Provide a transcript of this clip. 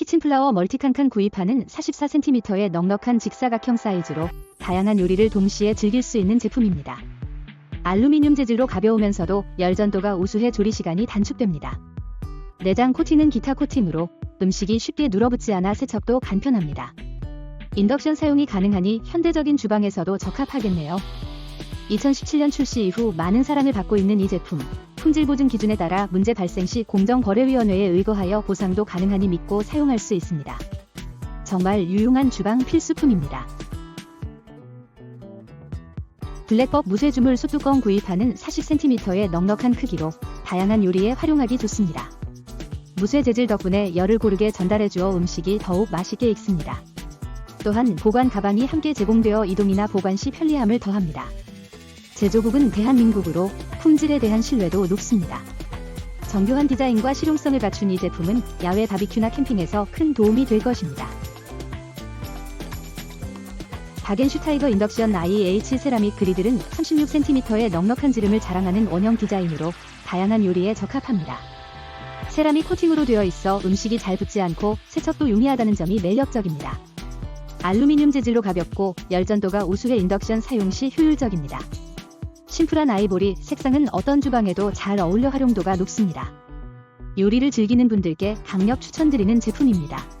키친플라워 멀티칸칸 구입하는 44cm의 넉넉한 직사각형 사이즈로 다양한 요리를 동시에 즐길 수 있는 제품입니다. 알루미늄 재질로 가벼우면서도 열전도가 우수해 조리 시간이 단축됩니다. 내장 코팅은 기타 코팅으로 음식이 쉽게 눌어붙지 않아 세척도 간편합니다. 인덕션 사용이 가능하니 현대적인 주방에서도 적합하겠네요. 2017년 출시 이후 많은 사랑을 받고 있는 이 제품. 품질 보증 기준에 따라 문제 발생 시 공정거래위원회에 의거하여 보상도 가능하니 믿고 사용할 수 있습니다. 정말 유용한 주방 필수품입니다. 블랙법 무쇠주물 소뚜껑 구입하는 40cm의 넉넉한 크기로 다양한 요리에 활용하기 좋습니다. 무쇠 재질 덕분에 열을 고르게 전달해주어 음식이 더욱 맛있게 익습니다. 또한 보관 가방이 함께 제공되어 이동이나 보관 시 편리함을 더합니다. 제조국은 대한민국으로 품질에 대한 신뢰도 높습니다. 정교한 디자인과 실용성을 갖춘 이 제품은 야외 바비큐나 캠핑에서 큰 도움이 될 것입니다. 바겐슈타이거 인덕션 IH 세라믹 그리들은 36cm의 넉넉한 지름을 자랑하는 원형 디자인으로 다양한 요리에 적합합니다. 세라믹 코팅으로 되어 있어 음식이 잘 붙지 않고 세척도 용이하다는 점이 매력적입니다. 알루미늄 재질로 가볍고 열전도가 우수해 인덕션 사용 시 효율적입니다. 심플한 아이보리 색상은 어떤 주방에도 잘 어울려 활용도가 높습니다. 요리를 즐기는 분들께 강력 추천드리는 제품입니다.